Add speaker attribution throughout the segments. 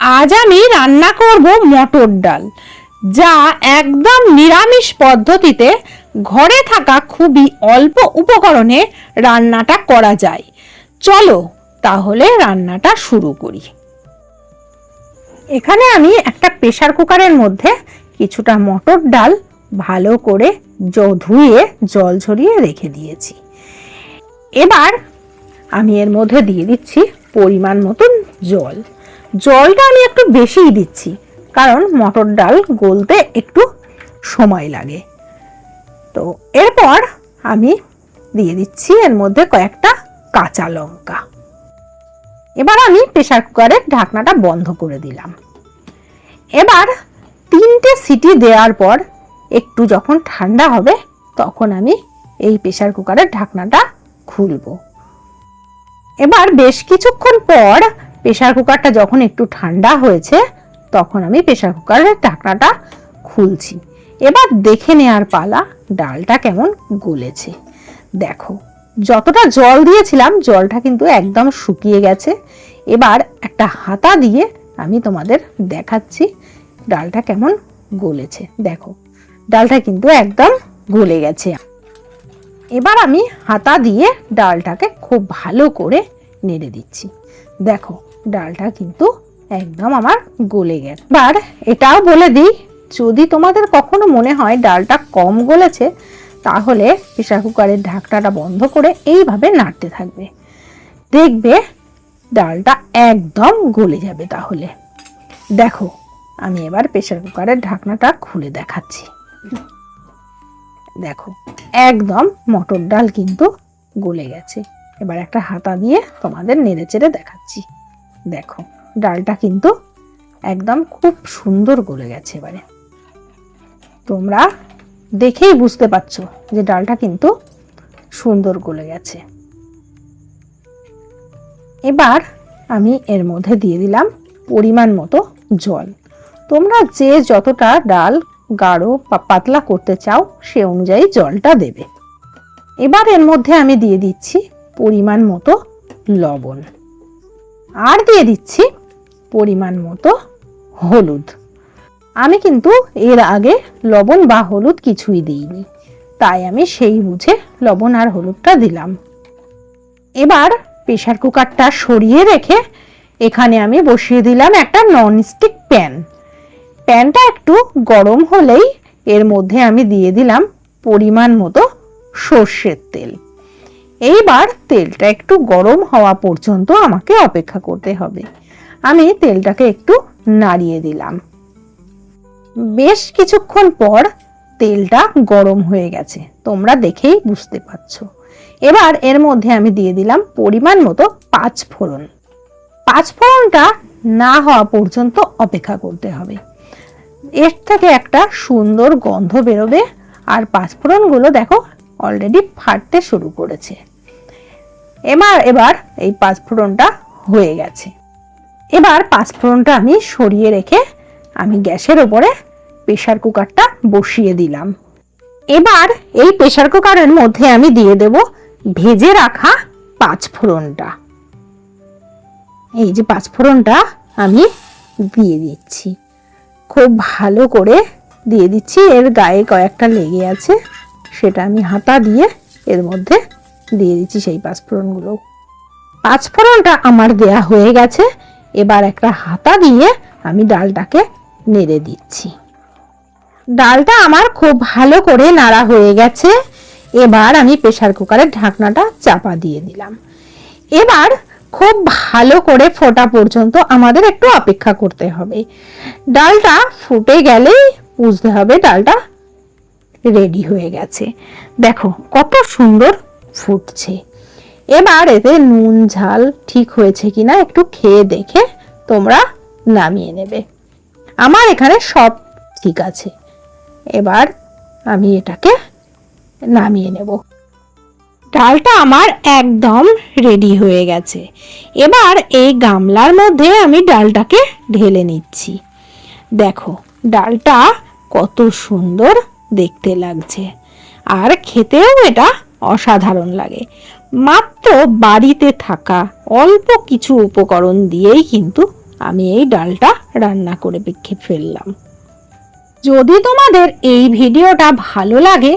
Speaker 1: আজ আমি রান্না করব মটর ডাল, যা একদম নিরামিষ পদ্ধতিতে ঘরে থাকা খুবই অল্প উপকরণে রান্নাটা করা যায়। চলো তাহলে রান্নাটা শুরু করি। এখানে আমি একটা প্রেশার কুকারের মধ্যে কিছুটা মটর ডাল ভালো করে ধুয়ে, জল ঝরিয়ে রেখে দিয়েছি। এবার আমি এর মধ্যে দিয়ে দিচ্ছি পরিমাণ মতন জল। জলটা আমি একটু বেশিই দিচ্ছি, কারণ মটর ডাল গলতে একটু সময় লাগে। তো এরপর আমি দিয়ে দিচ্ছি এর মধ্যে কয়েকটা কাঁচা লঙ্কা। এবার আমি প্রেসার কুকারের ঢাকনাটা বন্ধ করে দিলাম। এবার তিনটে সিটি দেওয়ার পর একটু যখন ঠান্ডা হবে, তখন আমি এই প্রেসার কুকারের ঢাকনাটা খুলবো। এবার বেশ কিছুক্ষণ পর প্রেসার কুকারটা যখন একটু ঠান্ডা হয়েছে, তখন আমি প্রেসার কুকারের ঢাকনাটা খুলছি। এবার দেখে নেওয়ার পালা ডালটা কেমন গলেছে। দেখো, যতটা জল দিয়েছিলাম, জলটা কিন্তু একদম শুকিয়ে গেছে। এবার একটা হাতা দিয়ে আমি তোমাদের দেখাচ্ছি ডালটা কেমন গলেছে। দেখো, ডালটা কিন্তু একদম গলে গেছে। এবার আমি হাতা দিয়ে ডালটাকে খুব ভালো করে নেড়ে দিচ্ছি। দেখো ডালটা কিন্তু একদম আমার গলে গেছে। এবার এটাও বলে দিই, যদি তোমাদের কখনো মনে হয় ডালটা কম গলেছে, তাহলে প্রেসার কুকারের ঢাকনাটা বন্ধ করে এইভাবে নাড়তে থাকবে। দেখবে ডালটা একদম গলে যাবে তাহলে। দেখো, আমি এবার প্রেসার কুকারের ঢাকনাটা খুলে দেখাচ্ছি। দেখো, একদম মটর ডাল কিন্তু গলে গেছে। এবার একটা হাতা দিয়ে তোমাদের নেড়ে চেড়ে দেখাচ্ছি। দেখো, ডালটা কিন্তু একদম খুব সুন্দর গলে গেছে এবারে। তোমরা দেখেই বুঝতে পারছ যে ডালটা কিন্তু সুন্দর গলে গেছে। এবার আমি এর মধ্যে দিয়ে দিলাম পরিমাণ মতো জল। তোমরা যে যতটা ডাল গাঢ় বা পাতলা করতে চাও, সে অনুযায়ী জলটা দেবে। এবার এর মধ্যে আমি দিয়ে দিচ্ছি পরিমাণ মতো লবণ। আর দিয়ে দিচ্ছি পরিমাণ মতো হলুদ। আমি কিন্তু এর আগে লবণ বা হলুদ কিছুই দিইনি, তাই আমি সেই বুঝে লবণ আর হলুদটা দিলাম। এবার প্রেশার কুকারটা সরিয়ে রেখে এখানে আমি বসিয়ে দিলাম একটা ননস্টিক প্যান প্যানটা একটু গরম হলেই এর মধ্যে আমি দিয়ে দিলাম পরিমাণ মতো সর্ষের তেল। এইবার তেলটা একটু গরম হওয়া পর্যন্ত আমাকে অপেক্ষা করতে হবে। আমি তেলটাকে একটু নাড়িয়ে দিলাম। বেশ কিছুক্ষণ পর তেলটা গরম হয়ে গেছে। তোমরা দেখেই বুঝতে পারছ। এবার এর মধ্যে আমি দিয়ে দিলাম পরিমাণ মতো পাঁচ ফোড়ন। পাঁচ ফোড়নটা না হওয়া পর্যন্ত অপেক্ষা করতে হবে। এর থেকে একটা সুন্দর গন্ধ বেরোবে। আর পাঁচফোড়নগুলো দেখো অলরেডি ফাটতে শুরু করেছে। এবার এবার এই পাঁচফোড়নটা হয়ে গেছে। এবার পাঁচফোড়নটা আমি সরিয়ে রেখে আমি গ্যাসের ওপরে প্রেসার কুকারটা বসিয়ে দিলাম। এবার এই প্রেসার কুকারের মধ্যে আমি দিয়ে দেব ভেজে রাখা পাঁচফোড়নটা। এই যে পাঁচফোড়নটা আমি দিয়ে দিচ্ছি। খুব ভালো করে দিয়ে দিচ্ছি, এর গায়ে কয়েকটা লেগে আছে, সেটা আমি হাতা দিয়ে এর মধ্যে দিয়ে দিচ্ছি সেই পাঁচফোড়নগুলো। পাঁচফোড়নটা আমার দেয়া হয়ে গেছে। এবার একটা হাতা দিয়ে আমি ডালটাকে নেড়ে দিচ্ছি। ডালটা আমার খুব ভালো করে নাড়া হয়ে গেছে। এবার আমি প্রেসার কুকারের ঢাকনাটা চাপা দিয়ে দিলাম। এবার খুব ভালো করে ফোটা পর্যন্ত আমাদের একটু অপেক্ষা করতে হবে। ডালটা ফুটে গেলেই বুঝতে হবে ডালটা রেডি হয়ে গেছে। দেখো কত সুন্দর ফুটছে। এবার এতে নুন, ঝাল ঠিক হয়েছে কিনা একটু খেয়ে দেখে তোমরা নামিয়ে নেবে। আমার এখানে সব ঠিক আছে। এবার আমি এটাকে নামিয়ে নেব। ডালটা আমার একদম রেডি হয়ে গেছে। এবার এই গামলার মধ্যে আমি ডালটাকে ঢেলে নিচ্ছি। দেখো, ডালটা কত সুন্দর দেখতে লাগছে। আর খেতেও এটা অসাধারণ লাগে। মাত্র বাড়িতে থাকা অল্প কিছু উপকরণ দিয়েই কিন্তু আমি এই ডালটা রান্না করে বেঁকে ফেললাম। যদি তোমাদের এই ভিডিওটা ভালো লাগে,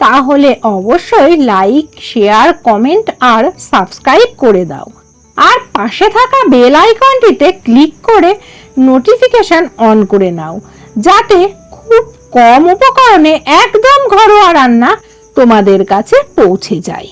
Speaker 1: তাহলে অবশ্যই লাইক, শেয়ার, কমেন্ট আর সাবস্ক্রাইব করে দাও। আর পাশে থাকা বেল আইকনটিতে ক্লিক করে নোটিফিকেশন অন করে নাও, যাতে খুব কম উপকরণে একদম ঘরোয়া রান্না তোমাদের কাছে পৌঁছে যায়